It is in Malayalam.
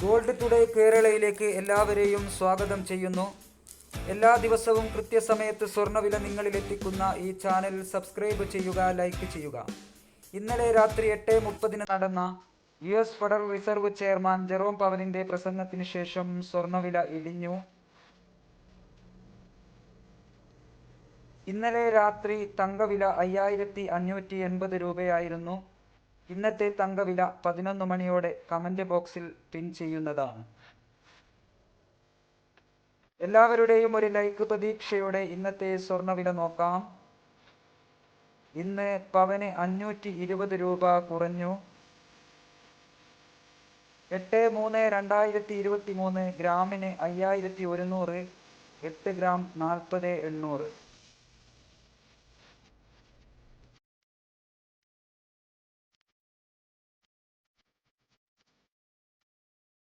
ഗോൾഡ് ടുഡേ കേരളയിലേക്ക് എല്ലാവരെയും സ്വാഗതം ചെയ്യുന്നു. എല്ലാ ദിവസവും കൃത്യസമയത്ത് സ്വർണവില നിങ്ങളിലെത്തിക്കുന്ന ഈ ചാനൽ സബ്സ്ക്രൈബ് ചെയ്യുക ലൈക്ക് ചെയ്യുക. ഇന്നലെ രാത്രി എട്ട് മുപ്പതിന് നടന്ന U S federal reserve chairman Jerome പവലിന്റെ പ്രസംഗത്തിന് ശേഷം സ്വർണവില ഇടിഞ്ഞു. ഇന്നലെ രാത്രി തങ്കവില അയ്യായിരത്തി അഞ്ഞൂറ്റി എൺപത് രൂപയായിരുന്നു. ഇന്നത്തെ തങ്കവില പതിനൊന്ന് മണിയോടെ കമന്റ് ബോക്സിൽ പിൻ ചെയ്യുന്നതാണ്. എല്ലാവരുടെയും ഒരു ലൈക്ക് പ്രതീക്ഷയോടെ ഇന്നത്തെ സ്വർണവില നോക്കാം. ഇന്ന് പവന് അഞ്ഞൂറ്റി ഇരുപത് രൂപ കുറഞ്ഞു. എട്ട് മൂന്ന് രണ്ടായിരത്തി ഇരുപത്തി മൂന്ന് ഗ്രാമിന് അയ്യായിരത്തി ഒരുന്നൂറ് എട്ട് ഗ്രാം നാൽപ്പത് എണ്ണൂറ്.